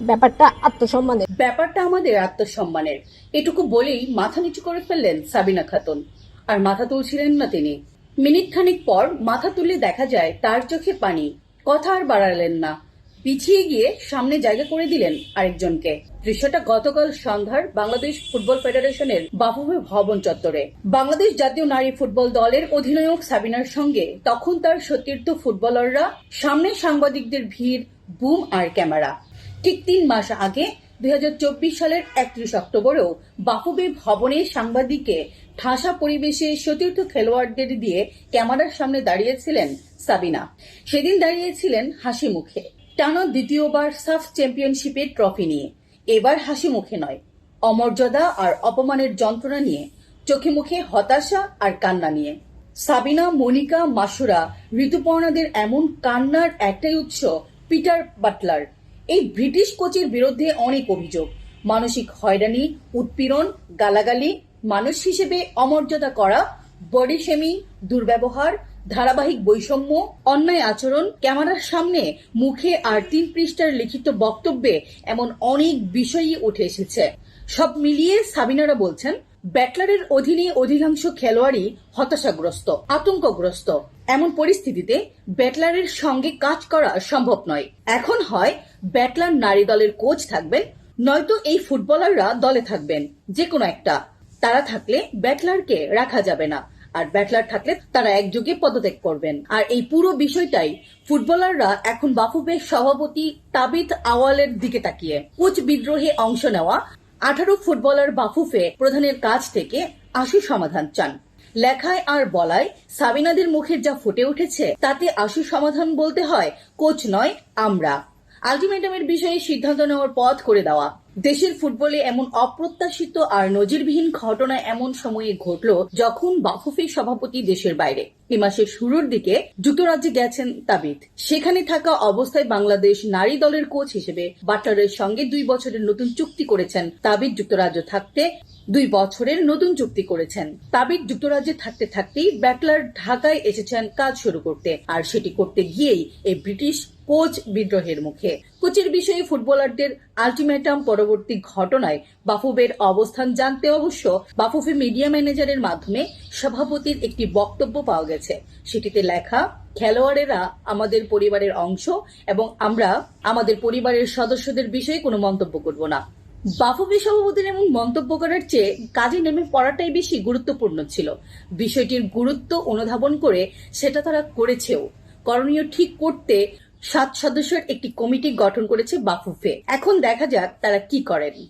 ব্যাপারটা আত্মসম্মানের। ব্যাপারটা আমাদের আত্মসম্মানের। এটুকু বলেই মাথা নিচু করে ফেললেন সাবিনা খাতুন। আর মাথা তুলছিলেন না তিনি। মিনিট খানিক পর মাথা তুলে দেখা যায় তার চোখে পানি। কথা আর বাড়ালেন না। পিছিয়ে গিয়ে সামনে জায়গা করে দিলেন আরেকজনকে। দৃশ্যটা গতকাল সন্ধ্যার বাংলাদেশ ফুটবল ফেডারেশনের বাফুফে ভবন চত্বরে। বাংলাদেশ জাতীয় নারী ফুটবল দলের অধিনায়ক সাবিনার সঙ্গে তখন তার সতীর্থ ফুটবলাররা, সামনে সাংবাদিকদের ভিড়, বুম আর ক্যামেরা। ঠিক তিন মাস আগে, দুই হাজার চব্বিশ সালের একত্রিশ অক্টোবরেও বাফুবে ভবনে সাংবাদিককে ঠাসা পরিবেশে সতীর্থ খেলোয়াড়দের দিয়ে ক্যামেরার সামনে দাঁড়িয়েছিলেন সাবিনা। সেদিন দাঁড়িয়েছিলেন হাসি মুখে। টানা দ্বিতীয়বার সাফ চ্যাম্পিয়নশিপের ট্রফি নিয়ে। এবার হাসি মুখে নয়। অমর্যাদা আর অপমানের যন্ত্রণা নিয়ে চোখে মুখে হতাশা আর কান্না নিয়ে। সাবিনা, মনিকা, মাসুরা, ঋতুপর্ণাদের এমন কান্নার একটাই উৎস পিটার বাটলার। এই ব্রিটিশ কোচের বিরুদ্ধে অনেক অভিযোগ। মানসিক হয়রানি, উৎপীড়ন, গালাগালি, মানুষ হিসেবে অমর্যাদা করা, বডি শেমিং দুর্ব্যবহার, ধারাবাহিক বৈষম্য, অন্যায় আচরণ, ক্যামেরার সামনে মুখে আর তিন পৃষ্ঠার লিখিত বক্তব্যে এমন অনেক বিষয়ই উঠে এসেছে। সব মিলিয়ে সাবিনারা বলছেন ব্যাটলারের অধীনে অধিকাংশ খেলোয়াড়ই হতাশাগ্রস্ত, আতঙ্কগ্রস্ত। এমন পরিস্থিতিতে ব্যাটলারের সঙ্গে কাজ করা সম্ভব নয়। এখন হয় ব্যাটলার নারী দলের কোচ থাকবেন, নয়তো এই ফুটবলাররা দলে থাকবেন যে কোনো একটা। তারা থাকলে ব্যাটলারকে রাখা যাবে না, আর ব্যাটলার থাকলে তারা একযোগে পদত্যাগ করবেন। আর এই পুরো বিষয়টাই ফুটবলাররা এখন বাফুফের সভাপতি তাবিত আওয়ালের দিকে তাকিয়ে। কোচ বিদ্রোহে অংশ নেওয়া আঠারো ফুটবলার বাফুফে প্রধানের কাছ থেকে আশু সমাধান চান। লেখায় আর বলায় সাবিনাদের মুখের যা ফুটে উঠেছে, তাতে আশু সমাধান বলতে হয়, কোচ নয়, আমরা। আলটিমেটামের বিষয়ে সিদ্ধান্ত নেওয়ার পথ করে দেওয়া। দেশের ফুটবলে এমন অপ্রত্যাশিত আর নজিরবিহীন ঘটনা এমন সময়ে ঘটল যখন বাফুফে সভাপতি দেশের বাইরে। এ মাসের শুরুর দিকে যুক্তরাজ্যে গেছেন তাবিদ সেখানে থাকা অবস্থায় বাংলাদেশ নারী দলের কোচ হিসেবে বাটারের সঙ্গে দুই বছরের নতুন চুক্তি করেছেন। তাবিদ যুক্তরাজ্য থাকতে দুই বছরের নতুন চুক্তি করেছেন। তাবিদ যুক্তরাজ্যে থাকতে থাকতেই ব্যাটলার ঢাকায় এসেছেন কাজ শুরু করতে। আর সেটি করতে গিয়েই এই ব্রিটিশ কোচ বিদ্রোহের মুখে। কোচের বিষয়ে ফুটবলারদের আলটিমেটাম পরবর্তী ঘটনায় বাফুবের অবস্থান জানতে অবশ্য বাফুফে মিডিয়া ম্যানেজারের মাধ্যমে সভাপতির একটি বক্তব্য পাওয়া গেছে। সেটিতে লেখা, খেলোয়াড়েরা আমাদের পরিবারের অংশ এবং আমরা আমাদের পরিবারের সদস্যদের বিষয়ে কোনো মন্তব্য করব না। বাফুফে সভাপতির এমন মন্তব্য করার চেয়ে কাজে নেমে পড়াটাই বেশি গুরুত্বপূর্ণ ছিল। বিষয়টির গুরুত্ব অনুধাবন করে সেটা তারা করেছেও। করণীয় ঠিক করতে সাত সদস্যের একটি কমিটি গঠন করেছে বাফুফে। এখন দেখা যাক তারা কি করেন।